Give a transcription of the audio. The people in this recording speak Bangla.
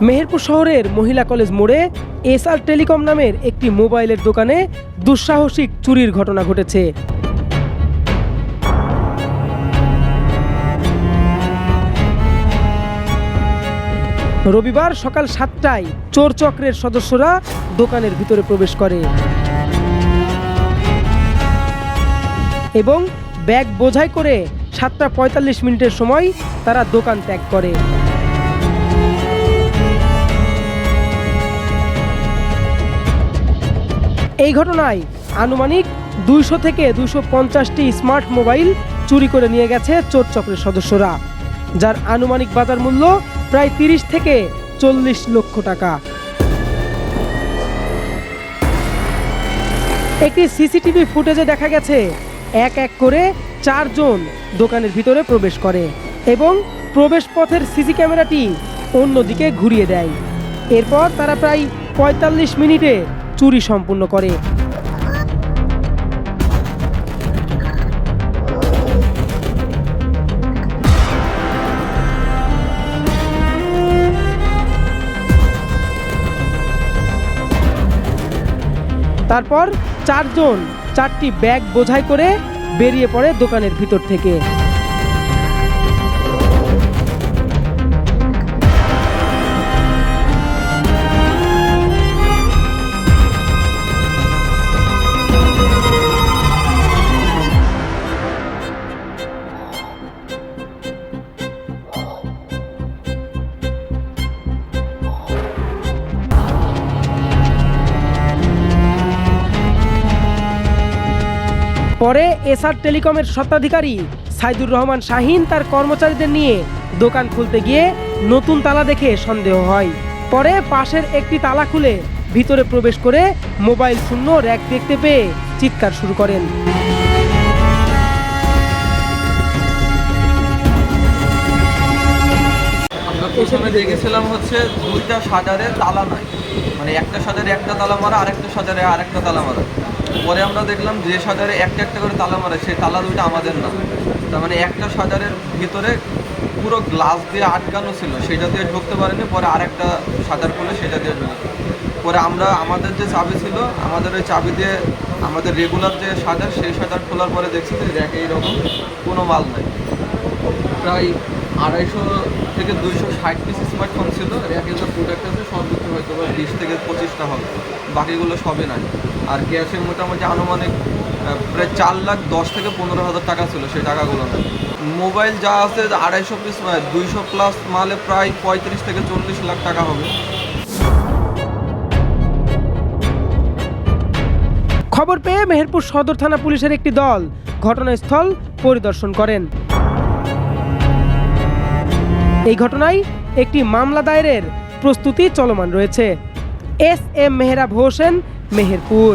মেহেরপুর শহরের মহিলা কলেজ মোড়ে এসআর টেলিকম নামের একটি মোবাইলের দোকানে দুঃসাহসিক চুরির ঘটনা ঘটেছে। রবিবার সকাল সাতটায় চোর চক্রের সদস্যরা দোকানের ভিতরে প্রবেশ করে। এবং ব্যাগ বোঝাই করে সাতটা পঁয়তাল্লিশ মিনিটের সময় তারা দোকান ত্যাগ করে। এই ঘটনায় আনুমানিক দুইশো থেকে দুইশো পঞ্চাশটি স্মার্ট মোবাইল চুরি করে নিয়ে গেছে চোর চক্রের সদস্যরা, যার আনুমানিক বাজার মূল্য প্রায় তিরিশ থেকে চল্লিশ লক্ষ টাকা। একটি সিসিটিভি ফুটেজে দেখা গেছে, এক এক করে চারজন দোকানের ভিতরে প্রবেশ করে এবং প্রবেশ পথের সিসি ক্যামেরাটি অন্যদিকে ঘুরিয়ে দেয়। এরপর তারা প্রায় পঁয়তাল্লিশ মিনিটে চুরি সম্পূর্ণ করে। তারপর চারজন চারটি ব্যাগ বোঝাই করে বেরিয়ে পড়ে দোকানের ভিতর থেকে। পরে এসআর টেলিকমের স্বত্বাধিকারী সাইদুর রহমান শাহিন তার কর্মচারীদের নিয়ে দোকান খুলতে গিয়ে নতুন তালা দেখে সন্দেহ হয়। পরে পাশের একটি তালা খুলে ভিতরে প্রবেশ করে মোবাইল শূন্য র্যাক দেখতে পেয়ে চিৎকার শুরু করেন। দেখেছিলাম হচ্ছে দুইটা সাজারে তালা নাই। মানে একটা সাজারে একটা তালা মারা, আরেকটা সাজারে আরেকটা তালা মারা। পরে আমরা দেখলাম যে সাজারে একটা একটা করে তালা মারে, সেই তালা দুইটা আমাদের না। তার মানে একটা সাজারের ভিতরে পুরো গ্লাস দিয়ে আটকানো ছিল, সেটা দিয়ে ঢুকতে পারেনি, পরে আরেকটা সাজার খুলে সেটা দিয়ে ঢুকে। পরে আমরা, আমাদের যে চাবি ছিল, আমাদের ওই চাবি দিয়ে আমাদের রেগুলার যে সাজার, সেই সাজার খোলার পরে দেখছি যে র্যাকে এইরকম কোনো মাল নাই। প্রায় আড়াইশো থেকে দুইশো ষাট পিস স্মার্টফোন ছিল র্যাকে যে প্রোডাক্ট বিশ থেকে পঁচিশটা হবে। বাকিগুলো সবই নাই। আর ক্যাশে মোটামুটি আনুমানিক প্রায় চার লাখ দশ থেকে পনেরো হাজার টাকা ছিল সেই টাকাগুলো। মোবাইল যা আছে আড়াইশো পিস দুইশো প্লাস মালে প্রায় পঁয়ত্রিশ থেকে চল্লিশ লাখ টাকা হবে। খবর পেয়ে মেহেরপুর সদর থানা পুলিশের একটি দল ঘটনাস্থল পরিদর্শন করেন। এই ঘটনায় একটি মামলা দায়েরের প্রস্তুতি চলমান রয়েছে। S M Mehrab Hossain Meherpur.